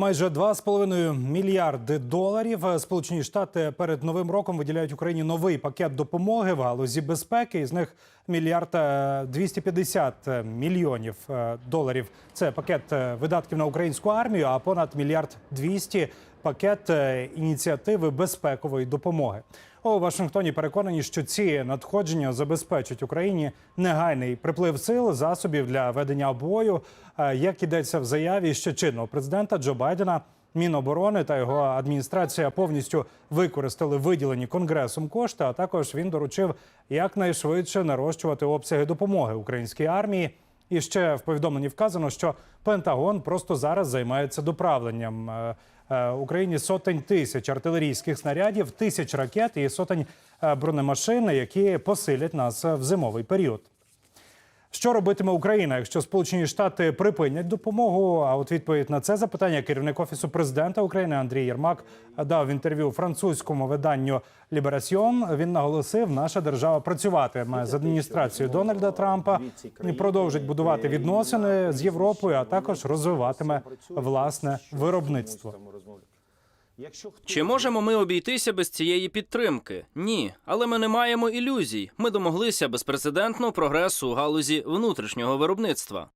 Майже 2,5 мільярди доларів Сполучені Штати перед новим роком виділяють Україні новий пакет допомоги в галузі безпеки. Із них мільярд е, 250 мільйонів е, доларів. Це пакет е, видатків на українську армію, а понад мільярд 200 – пакет е, ініціативи безпекової допомоги. У Вашингтоні переконані, що ці надходження забезпечать Україні негайний приплив сил, засобів для ведення бою. Е, Як ідеться в заяві ще чинного президента Джо Байдена, Міноборони та його адміністрація повністю використали виділені конгресом кошти. А також він доручив якнайшвидше нарощувати обсяги допомоги українській армії. І ще в повідомленні вказано, що Пентагон просто зараз займається доправленням е, е, Україні сотень тисяч артилерійських снарядів, тисяч ракет і сотень е, бронемашин, які посилять нас в зимовий період. Що робитиме Україна, якщо Сполучені Штати припинять допомогу? А от відповідь на це запитання керівник офісу президента України Андрій Єрмак дав в інтерв'ю французькому виданню Ліберасьйон. Він наголосив, наша держава працюватиме з адміністрацією Дональда Трампа і продовжить будувати відносини з Європою, а також розвиватиме власне виробництво. Чи можемо ми обійтися без цієї підтримки? Ні, але ми не маємо ілюзій. Ми домоглися безпрецедентного прогресу у галузі внутрішнього виробництва.